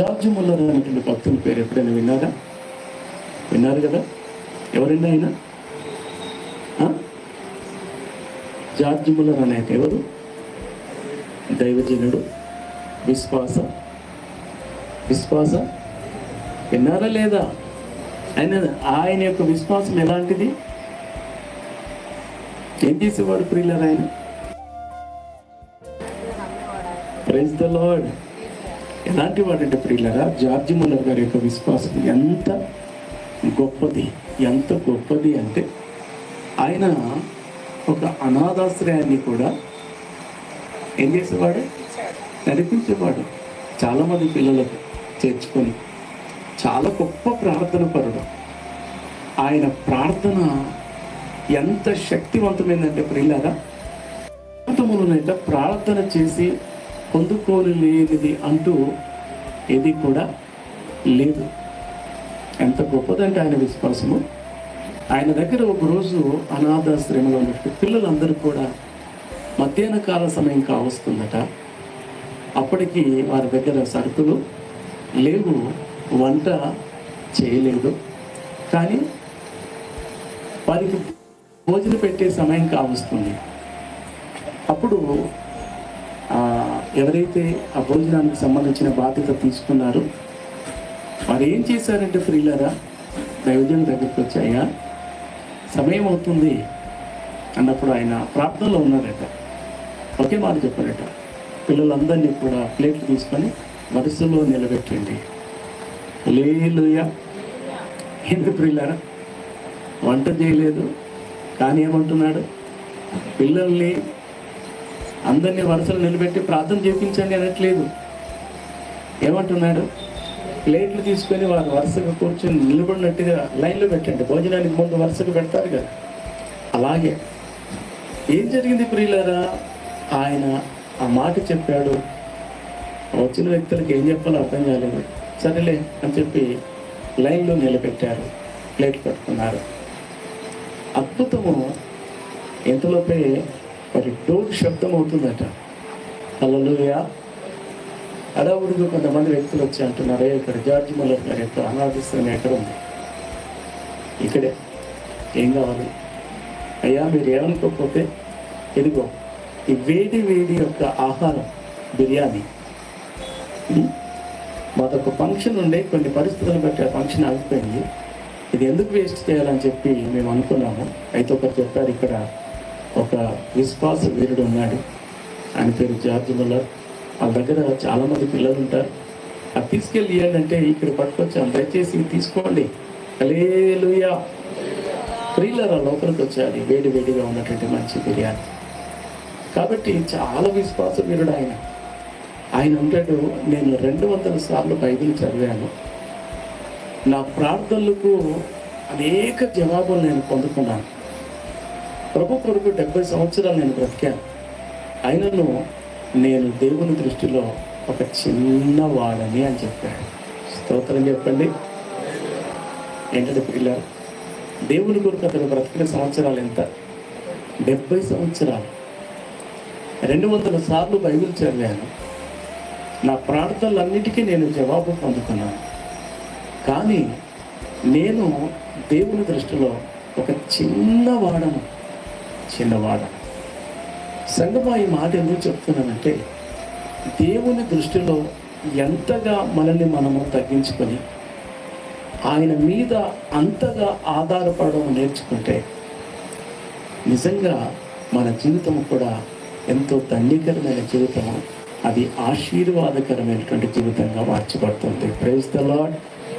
George Muller అనేటువంటి భక్తుల పేరు ఎప్పుడైనా విన్నారా? విన్నారు కదా? ఎవరండి ఆయన? జార్జ్ ముల్లర్ అనే ఎవరు? దైవజనుడు. విశ్వాస. విశ్వాస? విన్నారా లేదా? ఆయన ఆయన యొక్క విశ్వాసం ఎలాంటిది? ఏం చేసేవాడు ప్రియులర్ ఆయన ప్రైజ్ ద లార్డ్ ఎలాంటి వాడంటే ప్రియులరా జార్జి ముల్లర్ గారి యొక్క విశ్వాసం ఎంత గొప్పది ఎంత గొప్పది అంటే ఆయన ఒక అనాథాశ్రయాన్ని కూడా ఏం చేసేవాడు? నడిపించేవాడు. చాలామంది పిల్లలకు చేర్చుకొని చాలా గొప్ప ప్రార్థన పరుడు. ఆయన ప్రార్థన ఎంత శక్తివంతమైందంటే ప్రియులారా ప్రార్థన చేసి పొందుకోని లేనిది అంటూ ఏది కూడా లేదు. ఎంత గొప్పదంటే ఆయన విశ్వాసము. ఆయన దగ్గర ఒక రోజు అనాథాశ్రమంలో ఉన్నట్టు పిల్లలందరూ కూడా మధ్యాహ్న కాల సమయం కావస్తుందట. అప్పటికి వారి దగ్గర సరుకులు లేవు వంట చేయలేదు. కానీ వారికి భోజనం పెట్టే సమయం కావస్తుంది. అప్పుడు ఎవరైతే ఆ భోజనానికి సంబంధించిన బాధ్యత తీసుకున్నారో వారు ఏం చేశారంటే ఫ్రీలరా? దైవజన్ దగ్గరికి వచ్చాయా? సమయం అవుతుంది అన్నప్పుడు ఆయన ప్రార్థనలో ఉన్నారట. ఒకే మాట చెప్పారట. పిల్లలందరినీ కూడా ప్లేట్లు తీసుకొని వరుసలో నిలబెట్టండి. లేలుయా ఎందుకు ప్రియులారా వంట చేయలేదు. కానీ ఏమంటున్నాడు? పిల్లల్ని అందరినీ వరుసలు నిలబెట్టి ప్రార్థన చేపించండి అనట్లేదు. ఏమంటున్నాడు? ప్లేట్లు తీసుకొని వారు వరుసగా కూర్చొని నిలబడినట్టుగా లైన్లో పెట్టండి. భోజనానికి ముందు వరుసగా పెడతారు కదా. అలాగే. ఏం జరిగింది ప్రియులరా? ఆయన ఆ మాట చెప్పాడు. వచ్చిన వ్యక్తులకు ఏం చెప్పాలో అర్థం కాలేదు. సరేలే అని చెప్పి లైన్లో నిలబెట్టారు. ప్లేట్లు పట్టుకున్నారు. అద్భుతము. ఇంతలోపే మరి డోర్ శబ్దం అవుతుందట. అలలుయా అడవుడికి కొంతమంది వ్యక్తులు వచ్చి అంటున్నారు ఇక్కడ జార్జి మల్లర్ గారు యొక్క అనాథిస్తున్న ఎక్కడ ఉంది? ఇక్కడే. ఏం కావాలి? అయ్యా మీరు ఏమనుకోకపోతే ఇదిగో ఈ వేడి వేడి యొక్క ఆహారం బిర్యానీ. మాదొక ఫంక్షన్ ఉండే కొన్ని పరిస్థితులను బట్టి ఆ ఫంక్షన్ ఆగిపోయింది. ఇది ఎందుకు వేస్ట్ చేయాలని చెప్పి మేము అనుకున్నాము. అయితే ఒకరు చెప్పారు ఇక్కడ ఒక విశ్వాస వీరుడు ఉన్నాడు. ఆయన పేరు జార్జ్ ముల్లర్. వాళ్ళ దగ్గర చాలామంది పిల్లలు ఉంటారు. అది తీసుకెళ్ళి ఇవ్వండి అంటే ఇక్కడ పట్టుకొచ్చాను. దయచేసి తీసుకోండి. అలేలుయా ఆ లోపలికి వచ్చాడు. వేడి వేడిగా ఉన్నటువంటి మంచి బిర్యానీ. కాబట్టి చాలా విశ్వాస వీరుడు ఆయన. ఆయన ఉంటాడు. నేను రెండు వందల సార్లు బైబిల్ చదివాను. నా ప్రార్థనలకు అనేక జవాబులు నేను పొందుకున్నాను. ప్రభు కొరకు డెబ్బై సంవత్సరాలు నేను బ్రతికాను. అయినను నేను దేవుని దృష్టిలో ఒక చిన్నవాడని అని చెప్పాడు. స్తోత్రం చెప్పండి. ఏంటంటే పిల్లలు దేవుని కొరకు అతను బ్రతికిన సంవత్సరాలు ఎంత? డెబ్బై సంవత్సరాలు. రెండు వందల సార్లు బైబిల్ చదివాను. నా ప్రార్థనలన్నిటికీ నేను జవాబు పొందుకున్నాను. కానీ నేను దేవుని దృష్టిలో ఒక చిన్నవాడను చిన్నవాడు. సంగమా ఈ మాట ఎందుకు చెప్తున్నానంటే దేవుని దృష్టిలో ఎంతగా మనల్ని మనము తగ్గించుకొని ఆయన మీద అంతగా ఆధారపడడం నేర్చుకుంటే నిజంగా మన జీవితం కూడా ఎంతో ధన్యకరమైన జీవితం అది ఆశీర్వాదకరమైనటువంటి జీవితంగా మార్చబడుతుంది. Praise the lord